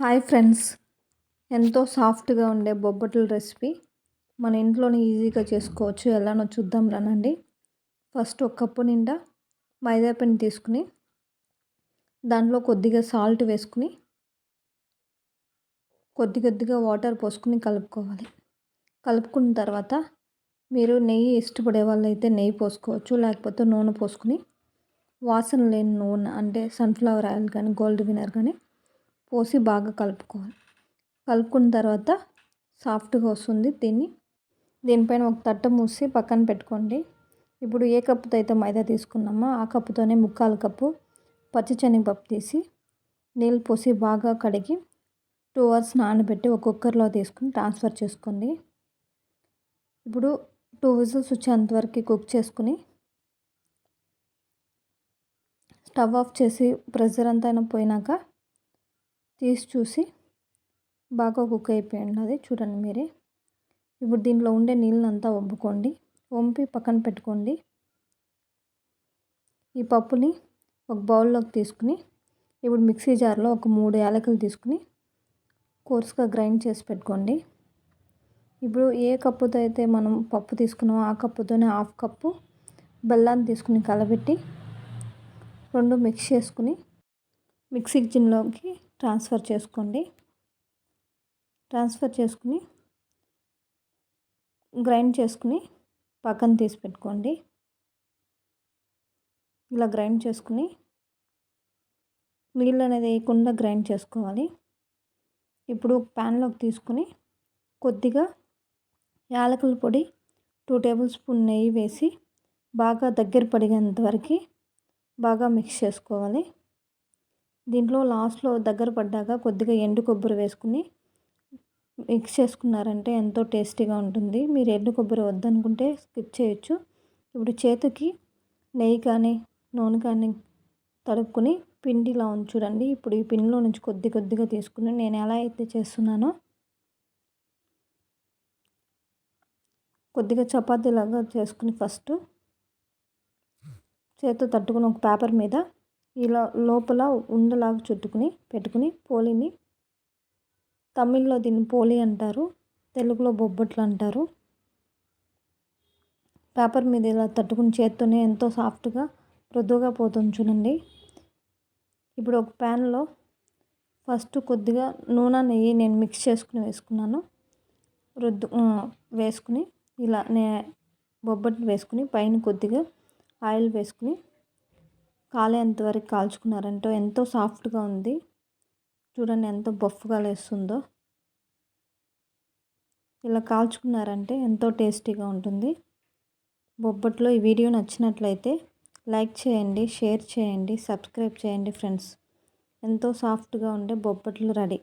Hi friends. ఎంతో సాఫ్ట్గా ఉండే బొబ్బట్ల రెసిపీ మన ఇంట్లోనే ఈజీగా చేసుకోవచ్చు. ఎలానో చూద్దాం రానండి. ఫస్ట్ ఒక కప్పు నిండా మైదాపిండి తీసుకుని దాంట్లో కొద్దిగా సాల్ట్ వేసుకుని కొద్ది కొద్దిగా వాటర్ పోసుకుని కలుపుకోవాలి. కలుపుకున్న తర్వాత మీరు నెయ్యి ఇష్టపడే వాళ్ళైతే నెయ్యి పోసుకోవచ్చు లేకపోతే నూనె పోసుకుని వాసన లేని నూనె అంటే సన్ఫ్లవర్ ఆయిల్ కానీ గోల్డ్ వినర్ కానీ పోసి బాగా కలుపుకోవాలి. కలుపుకున్న తర్వాత సాఫ్ట్గా వస్తుంది దీన్ని. దీనిపైన ఒక తట్ట మూసి పక్కన పెట్టుకోండి. ఇప్పుడు ఏ కప్పుతో అయితే మైదా తీసుకున్నామో ఆ కప్పుతోనే ముక్కాలు కప్పు పచ్చిశనగపప్పు తీసి నీళ్ళు పోసి బాగా కడిగి టూ అవర్స్ నానబెట్టి ఒక కుక్కర్లో తీసుకుని ట్రాన్స్ఫర్ చేసుకోండి. ఇప్పుడు టూ విజిల్స్ వచ్చేంతవరకు కుక్ చేసుకుని స్టవ్ ఆఫ్ చేసి ప్రెషర్ అంతా పోయినాక తీసి చూసి బాగా కుక్ అయిపోయి అది. చూడండి మీరే. ఇప్పుడు దీంట్లో ఉండే నీళ్ళనంతా వంపుకోండి. వంపి పక్కన పెట్టుకోండి. ఈ పప్పుని ఒక బౌల్లోకి తీసుకుని ఇప్పుడు మిక్సీ జార్లో ఒక మూడు యాలకులు తీసుకుని కోర్స్గా గ్రైండ్ చేసి పెట్టుకోండి. ఇప్పుడు ఏ కప్పుతో అయితే మనం పప్పు తీసుకున్నామో ఆ కప్పుతోనే హాఫ్ కప్పు బెల్లాన్ని తీసుకుని కలబెట్టి రెండు మిక్స్ చేసుకుని మిక్సీ గిన్నెలోకి ట్రాన్స్ఫర్ చేసుకోండి. ట్రాన్స్ఫర్ చేసుకుని గ్రైండ్ చేసుకుని పక్కన తీసి పెట్టుకోండి. ఇలా గ్రైండ్ చేసుకుని నీళ్ళు అనేది వేయకుండా గ్రైండ్ చేసుకోవాలి. ఇప్పుడు ప్యాన్లోకి తీసుకుని కొద్దిగా యాలకుల పొడి టూ టేబుల్ స్పూన్ నెయ్యి వేసి బాగా దగ్గర పడిగేంత వరకు బాగా మిక్స్ చేసుకోవాలి. దీంట్లో లాస్ట్లో దగ్గర పడ్డాక కొద్దిగా ఎండు కొబ్బరి వేసుకుని మిక్స్ చేసుకున్నారంటే ఎంతో టేస్టీగా ఉంటుంది. మీరు ఎండు కొబ్బరి వద్దనుకుంటే స్కిప్ చేయొచ్చు. ఇప్పుడు చేతికి నెయ్యి కానీ నూనె కానీ తడుపుకుని పిండిలా చూడండి ఇప్పుడు ఈ పిండిలో నుంచి కొద్ది కొద్దిగా తీసుకుని నేను ఎలా అయితే చేస్తున్నానో కొద్దిగా చపాతీలాగా చేసుకుని ఫస్ట్ చేతితో తట్టుకుని ఒక పేపర్ మీద ఇలా లోపల ఉండలాగా చుట్టుకుని పెట్టుకుని పోలిని తమిళ్ళో దీన్ని పోలి అంటారు తెలుగులో బొబ్బట్లు అంటారు. పేపర్ మీద ఇలా తట్టుకుని చేత్తోనే ఎంతో సాఫ్ట్గా మృదువుగా పోతుంది చూడండి. ఇప్పుడు ఒక ప్యాన్లో ఫస్ట్ కొద్దిగా నూనె నెయ్యి నేను మిక్స్ చేసుకుని వేసుకున్నాను. రుద్దు వేసుకుని ఇలా నే బొబ్బట్లు వేసుకుని పైన కొద్దిగా ఆయిల్ వేసుకుని కాలేంతవరకు కాల్చుకున్నారంటే ఎంతో సాఫ్ట్గా ఉంది. చూడండి ఎంతో బొఫ్గా లేస్తుందో. ఇలా కాల్చుకున్నారంటే ఎంతో టేస్టీగా ఉంటుంది. బొబ్బట్లో ఈ వీడియో నచ్చినట్లయితే లైక్ చేయండి షేర్ చేయండి సబ్స్క్రైబ్ చేయండి ఫ్రెండ్స్. ఎంతో సాఫ్ట్గా ఉండే బొబ్బట్లు రెడీ.